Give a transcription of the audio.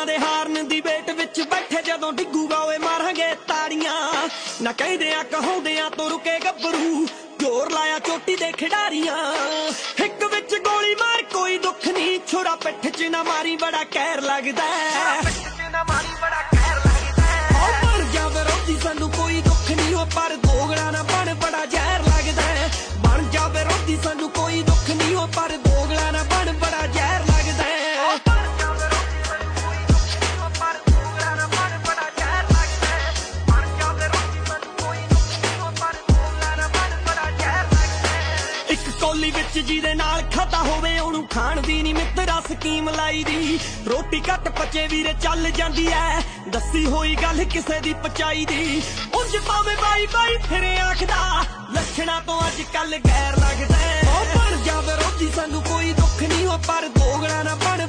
ਗੱਲਾਂ ਦੇ ਹਾਰਨ ਦੀ ਵੇਟ ਵਿੱਚ ਬੈਠੇ ਜਦੋਂ ਡਿੱਗੂਗਾ ਓਏ ਮਾਰਾਂਗੇ ਤਾੜੀਆਂ। ਨਾ ਕਹਿੰਦੇ ਆ ਕਹਾਉਂਦੇ ਆ ਤੋਂ ਰੁਕੇ ਗੱਭਰੂ ਜ਼ੋਰ ਲਾਇਆ ਚੋਟੀ ਦੇ ਖਿਡਾਰੀਆਂ। ਇੱਕ ਵਿੱਚ ਗੋਲੀ ਮਾਰ ਕੋਈ ਦੁੱਖ ਨਹੀਂ ਛੁਰਾ ਪਿੱਠ 'ਚ ਨਾ ਮਾਰੀ ਬੜਾ ਕਹਿਰ ਲੱਗਦਾ ਮਰ ਜਾਵੇ ਰੋਜੀ ਸਾਨੂੰ ਕੋਈ ਦੁੱਖ ਨਹੀਂ ਹੋ ਪਰ ਦੋਗਲਾ ਨਾ ਬਣ ਬੜਾ ਜ਼ਹਿਰ ਲੱਗਦਾ ਬਣ ਜਾਵੇ ਰੋਜੀ ਸਾਨੂੰ ਕੋਈ ਕੋਲੀ ਵਿੱਚ ਜਿਹਦੇ ਨਾਲ ਖਾਤਾ ਹੋਵੇ, ਉਹਨੂੰ ਖਾਣ ਦੀ ਨਹੀਂ ਮਿੱਤਰਾ ਸਕੀਮ ਲਾਈ ਦੀ। ਰੋਟੀ ਘੱਟ ਪਚੇ ਵੀਰੇ, ਚੱਲ ਜਾਂਦੀ ਐ। ਦੱਸੀ ਹੋਈ ਗੱਲ ਕਿਸੇ ਦੀ ਪਚਾਈ ਦੀ। ਉਂਝ ਪਾਵੇ ਬਾਈ ਬਾਈ ਫਿਰੇ ਆਖਦਾ, ਲੱਛਣਾ ਤੋਂ ਅੱਜ ਕੱਲ ਗੈਰ ਲੱਗਦਾ ਉਹ ਬਣ ਜਾਵੇ ਰੋਜੀ ਸਾਨੂੰ ਕੋਈ ਦੁੱਖ ਨਹੀਂ ਹੋ ਪਰ ਦੋਗਲਾ ਨਾ ਬਣ